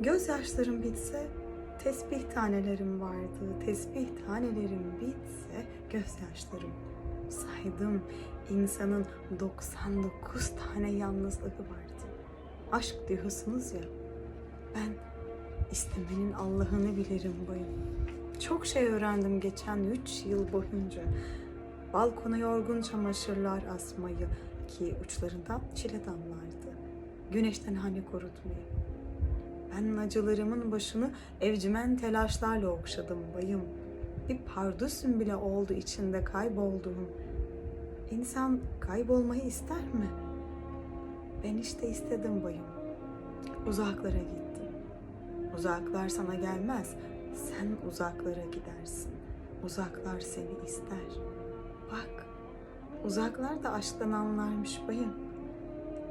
Gözyaşlarım bitse tesbih tanelerim vardı. Tesbih tanelerim bitse gözyaşlarım. Saydım insanın 99 tane yalnızlığı vardı. Aşk diyorsunuz ya. Ben istemenin Allah'ını bilirim bayım. Çok şey öğrendim geçen üç yıl boyunca. Balkona yorgun çamaşırlar asmayı ki uçlarından çile damlardı. Güneşten hani korutmayı. Ben acılarımın başını evcimen telaşlarla okşadım bayım. Bir pardüsüm bile oldu içinde kaybolduğum. İnsan kaybolmayı ister mi? Ben işte istedim bayım. Uzaklara gittim. Uzaklar sana gelmez. Sen uzaklara gidersin. Uzaklar seni ister. Bak, uzaklar da aşktan anlarmış bayım.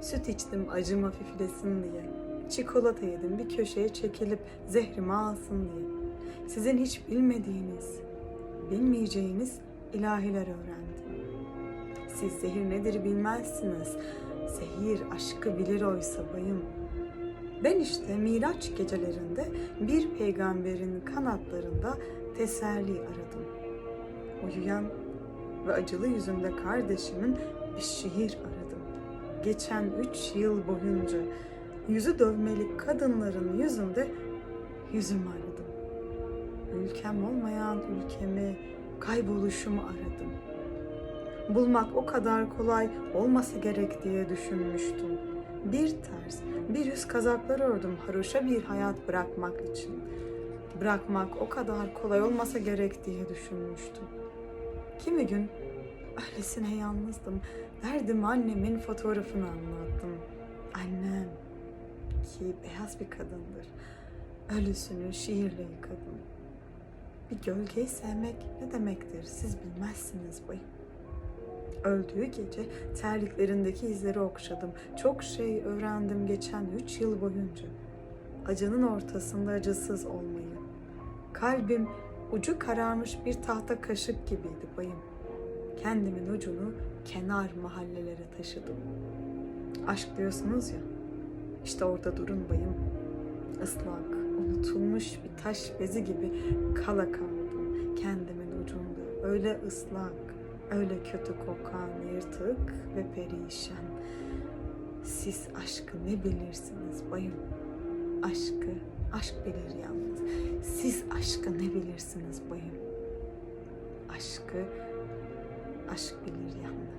Süt içtim acım hafiflesin diye. Çikolata yedim bir köşeye çekilip zehrimi alsın diye. Sizin hiç bilmediğiniz, bilmeyeceğiniz ilahiler öğrendim. Siz zehir nedir bilmezsiniz. Zehir aşkı bilir oysa bayım. Ben işte Miraç gecelerinde bir peygamberin kanatlarında teselli aradım. Uyuyan ve acılı yüzünde kardeşimin bir şiir aradım. Geçen üç yıl boyunca yüzü dövmeli kadınların yüzünde yüzümü aradım. Ülkem olmayan ülkemi, kayboluşumu aradım. Bulmak o kadar kolay olmasa gerek diye düşünmüştüm. Bir ters, bir yüz kazaklar ördüm haroşa bir hayat bırakmak için. Bırakmak o kadar kolay olmasa gerek diye düşünmüştüm. Kimi gün öylesine yalnızdım. Derdim annemin fotoğrafını anlattım. Ki beyaz bir kadındır. Ölüsünü şiirle yıkadım. Bir gölgeyi sevmek ne demektir siz bilmezsiniz bayım. Öldüğü gece terliklerindeki izleri okşadım. Çok şey öğrendim geçen üç yıl boyunca. Acının ortasında acısız olmayı. Kalbim ucu kararmış bir tahta kaşık gibiydi bayım. Kendimin ucunu kenar mahallelere taşıdım. Aşk diyorsunuz ya, işte orada durun bayım. Islak, unutulmuş bir taş bezi gibi kala kaldım kendimin ucunda. Öyle ıslak, öyle kötü kokan, yırtık ve perişan. Siz aşkı ne bilirsiniz bayım? Aşkı, aşk bilir yalnız. Siz aşkı ne bilirsiniz bayım? Aşkı, aşk bilir yalnız.